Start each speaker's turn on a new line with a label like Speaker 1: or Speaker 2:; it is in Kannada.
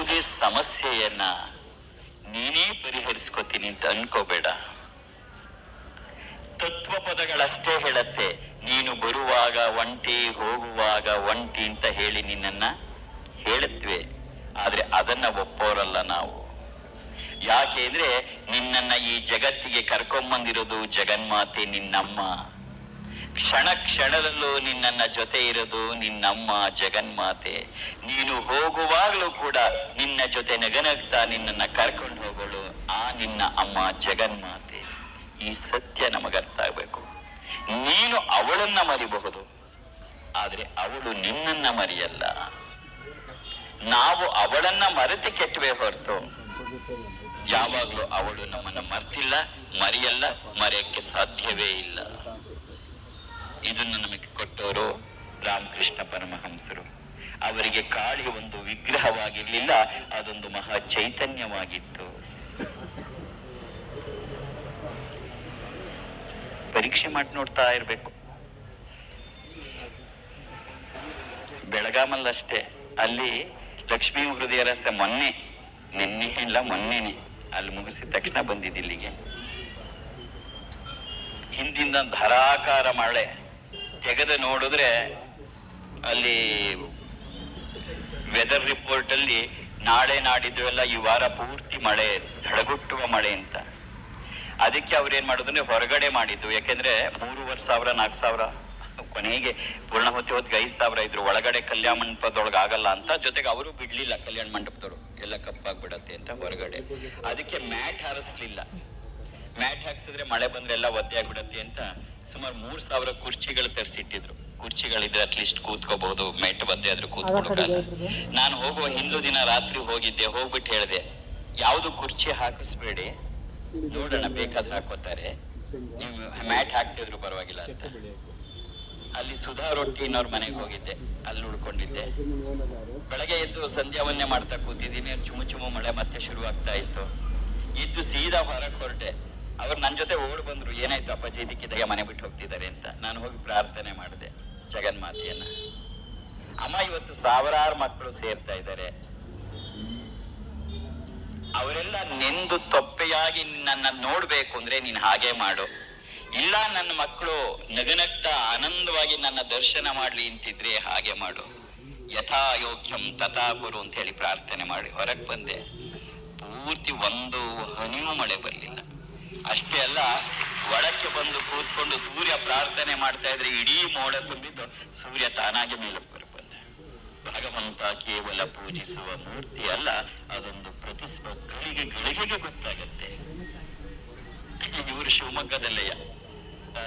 Speaker 1: ಯಾವುದೇ ಸಮಸ್ಯೆಯನ್ನ ನೀನೇ ಪರಿಹರಿಸ್ಕೋತೀನಿ ಅಂತ ಅನ್ಕೋಬೇಡ. ತತ್ವ ಪದಗಳಷ್ಟೇ ಹೇಳತ್ತೆ. ನೀನು ಬರುವಾಗ ಒಂಟಿ, ಹೋಗುವಾಗ ಒಂಟಿ ಅಂತ ಹೇಳಿ ನಿನ್ನನ್ನ ಹೇಳತ್ವೆ. ಆದ್ರೆ ಅದನ್ನ ಒಪ್ಪೋರಲ್ಲ ನಾವು. ಯಾಕೆ ಅಂದ್ರೆ ನಿನ್ನನ್ನ ಈ ಜಗತ್ತಿಗೆ ಕರ್ಕೊಂಬಂದಿರೋದು ಜಗನ್ಮಾತೆ ನಿನ್ನಮ್ಮ. ಕ್ಷಣ ಕ್ಷಣದಲ್ಲೂ ನಿನ್ನ ಜೊತೆ ಇರೋದು ನಿನ್ನಮ್ಮ ಜಗನ್ಮಾತೆ. ನೀನು ಹೋಗುವಾಗಲೂ ಕೂಡ ನಿನ್ನ ಜೊತೆ ನಗನಗ್ತಾ ನಿನ್ನನ್ನು ಕರ್ಕೊಂಡು ಹೋಗಲು ಆ ನಿನ್ನ ಅಮ್ಮ ಜಗನ್ಮಾತೆ. ಈ ಸತ್ಯ ನಮಗರ್ಥ ಆಗಬೇಕು. ನೀನು ಅವಳನ್ನ ಮರಿಬಹುದು, ಆದರೆ ಅವಳು ನಿನ್ನನ್ನ ಮರಿಯಲ್ಲ. ನಾವು ಅವಳನ್ನ ಮರೆತು ಕೆಟ್ಟವೆ ಹೊರತು ಯಾವಾಗಲೂ ಅವಳು ನಮ್ಮನ್ನ ಮರ್ತಿಲ್ಲ, ಮರೆಯಲ್ಲ, ಮರೆಯಕ್ಕೆ ಸಾಧ್ಯವೇ ಇಲ್ಲ. ಇದನ್ನು ನಮಗೆ ಕೊಟ್ಟವರು ರಾಮಕೃಷ್ಣ ಪರಮಹಂಸರು. ಅವರಿಗೆ ಕಾಳಿ ಒಂದು ವಿಗ್ರಹವಾಗಿರ್ಲಿಲ್ಲ, ಅದೊಂದು ಮಹಾ ಚೈತನ್ಯವಾಗಿತ್ತು. ಪರೀಕ್ಷೆ ಮಾಡಿ ನೋಡ್ತಾ ಇರ್ಬೇಕು. ಬೆಳಗಾಮಲ್ಲಷ್ಟೇ, ಅಲ್ಲಿ ಲಕ್ಷ್ಮೀ ಹೃದಯ ರಸ ಮೊನ್ನೆ, ನಿನ್ನೆ ಇಲ್ಲ, ಮೊನ್ನೆನೆ, ಅಲ್ಲಿ ಮುಗಿಸಿದ ತಕ್ಷಣ ಬಂದಿದ್ದಿಲ್ಲಿಗೆ ಹಿಂದಿಂದ ಧಾರಾಕಾರ ಮಳೆ. ತೆಗೆದು ನೋಡಿದ್ರೆ ಅಲ್ಲಿ ವೆದರ್ ರಿಪೋರ್ಟ್ ಅಲ್ಲಿ ನಾಳೆ ನಾಡಿದ್ದು ಎಲ್ಲ ಈ ವಾರ ಪೂರ್ತಿ ಮಳೆ ಧಡಗುಟ್ಟುವ ಮಳೆ ಅಂತ. ಅದಕ್ಕೆ ಅವ್ರು ಏನ್ ಮಾಡಿದ್ರೆ, ಹೊರಗಡೆ ಮಾಡಿದ್ದು. ಯಾಕೆಂದ್ರೆ ಮೂರುವರೆ ಸಾವಿರ, ನಾಲ್ಕು ಸಾವಿರ ಕೊನೆಗೆ ಪೂರ್ಣಾಹುತಿ ಹೊತ್ತಿಗೆ ಐದು ಸಾವಿರ ಇದ್ರು. ಒಳಗಡೆ ಕಲ್ಯಾಣ ಮಂಟಪದೊಳಗೆ ಆಗಲ್ಲ ಅಂತ. ಜೊತೆಗೆ ಅವರು ಬಿಡ್ಲಿಲ್ಲ ಕಲ್ಯಾಣ ಮಂಟಪದವರು. ಎಲ್ಲ ಕಪ್ಪಾಗ್ಬಿಡತ್ತೆ ಅಂತ ಹೊರಗಡೆ. ಅದಕ್ಕೆ ಮ್ಯಾಟ್ ಹಾರಿಸ್ಲಿಲ್ಲ. ಮ್ಯಾಟ್ ಹಾಕ್ಸಿದ್ರೆ ಮಳೆ ಬಂದ್ರೆ ಎಲ್ಲ ಒದ್ದೆ ಆಗ್ಬಿಡತ್ತೆ ಅಂತ ಸುಮಾರು ಮೂರ್ ಸಾವಿರ ಕುರ್ಚಿಗಳು ತರಿಸಿಟ್ಟಿದ್ರು. ಕುರ್ಚಿಗಳಿದ್ರೆ ಅಟ್ಲೀಸ್ಟ್ ಕೂತ್ಕೋಬಹುದು ಮೆಟ್ ಬಂದೆ ಆದ್ರೂ ಕೂತ್ಕೊಳ್ಳೋಕಾಲ ನಾನು ಹೋಗುವ ಹಿಂದೂ ದಿನ ರಾತ್ರಿ ಹೋಗಿದ್ದೆ ಹೋಗ್ಬಿಟ್ಟು ಹೇಳಿದೆ ಯಾವ್ದು ಕುರ್ಚಿ ಹಾಕಿಸ್ಬೇಡಿ ನೋಡೋಣ ಬೇಕಾದ್ರೆ ಹಾಕೋತಾರೆ ನೀವು ಮ್ಯಾಟ್ ಹಾಕ್ತಿದ್ರು ಪರವಾಗಿಲ್ಲ ಅಂತ. ಅಲ್ಲಿ ಸುಧಾ ರೊಟ್ಟಿನವ್ರ ಮನೆಗೆ ಹೋಗಿದ್ದೆ ಅಲ್ಲಿ ಉಳ್ಕೊಂಡಿದ್ದೆ ಬೆಳಗ್ಗೆ ಎದ್ದು ಸಂಧ್ಯಾ ಒಂದೇ ಮಾಡ್ತಾ ಕೂತಿದ್ದೀನಿ ಚುಮು ಚುಮು ಮಳೆ ಮತ್ತೆ ಶುರು ಆಗ್ತಾ ಇತ್ತು. ಇದ್ದು ಸೀದಾ ಹೊರಗೆ ಹೊರಟೆ. ಅವ್ರು ನನ್ನ ಜೊತೆ ಓಡ್ ಬಂದ್ರು, ಏನಾಯ್ತು ಅಪ್ಪಾಜಿ ಇದಕ್ಕಿದ್ದಾಗ ಮನೆ ಬಿಟ್ಟು ಹೋಗ್ತಿದ್ದಾರೆ ಅಂತ. ನಾನು ಹೋಗಿ ಪ್ರಾರ್ಥನೆ ಮಾಡಿದೆ ಜಗನ್ಮಾತೆಯನ್ನ ಅಮ್ಮ, ಇವತ್ತು ಸಾವಿರಾರು ಮಕ್ಕಳು ಸೇರ್ತಾ ಇದ್ದಾರೆ. ಅವರೆಲ್ಲ ನೆಂದು ತೊಪ್ಪೆಯಾಗಿ ನನ್ನ ನೋಡ್ಬೇಕು ಅಂದ್ರೆ ನೀನ್ ಹಾಗೆ ಮಾಡು. ಇಲ್ಲ, ನನ್ನ ಮಕ್ಕಳು ನಗನಗ್ತಾ ಆನಂದವಾಗಿ ನನ್ನ ದರ್ಶನ ಮಾಡ್ಲಿ ಅಂತಿದ್ರೆ ಹಾಗೆ ಮಾಡು. ಯಥಾ ಯೋಗ್ಯಂ ತಥಾ ಗುರು ಅಂತ ಹೇಳಿ ಪ್ರಾರ್ಥನೆ ಮಾಡಿ ಹೊರಗೆ ಬಂದೆ. ಪೂರ್ತಿ ಒಂದು ಹನಿಯೂ ಮಳೆ ಬರಲಿಲ್ಲ. ಅಷ್ಟೇ ಅಲ್ಲ ಒಳಕ್ಕೆ ಬಂದು ಕೂತ್ಕೊಂಡು ಸೂರ್ಯ ಪ್ರಾರ್ಥನೆ ಮಾಡ್ತಾ ಇದ್ರೆ ಇಡೀ ಮೋಡ ತುಂಬಿದ್ದು ಸೂರ್ಯ ತಾನಾಗಿ ಮೇಲೆ ಬಂದ. ಭಗವಂತ ಕೇವಲ ಪೂಜಿಸುವ ಮೂರ್ತಿ ಅಲ್ಲ ಅದೊಂದು ಪ್ರತಿಸ್ಪ ಗಳಿಗೆ ಗಳಿಗೆಗೆ ಗೊತ್ತಾಗತ್ತೆ. ಇವರು ಆ,